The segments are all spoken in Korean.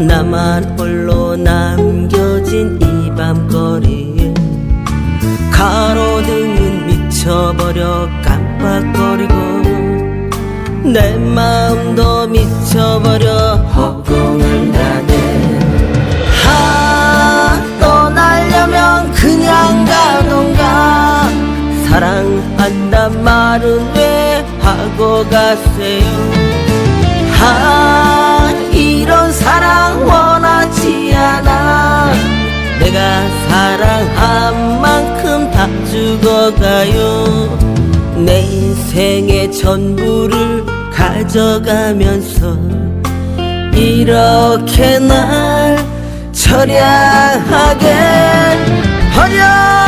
나만 홀로 남겨진 이 밤거리에 가로등은 미쳐버려 깜빡거리고 내 마음도 미쳐버려 허공을 나네 하 떠나려면 그냥 가던가. 사랑한단 말은 왜 하고 가세요? 하 죽어가요. 내 인생의 전부를 가져가면서 이렇게 날 처량하게 버려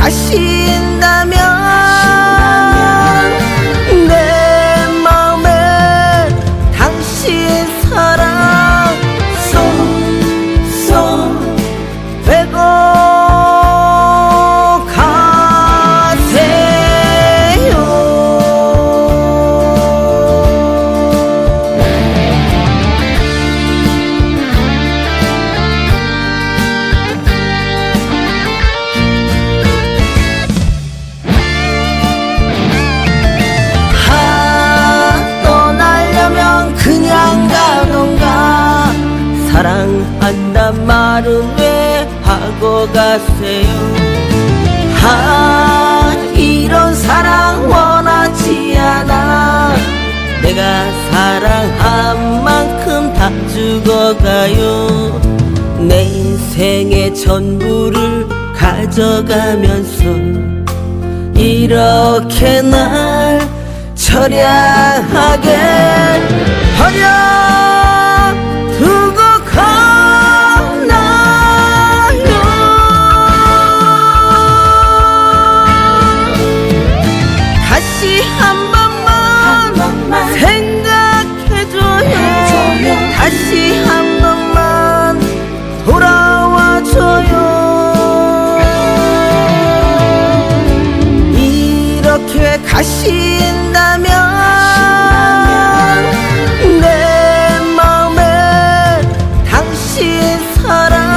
이렇게 가신다면 하고 가세요. 하 이런 사랑 원하지 않아. 내가 사랑한 만큼 다 죽어가요. 내 인생의 전부를 가져가면서 이렇게 날 처량하게 버려 번만 생각해줘요 다시 한 번만 돌아와줘요. 이렇게 가신다면 내 마음에 당신 사랑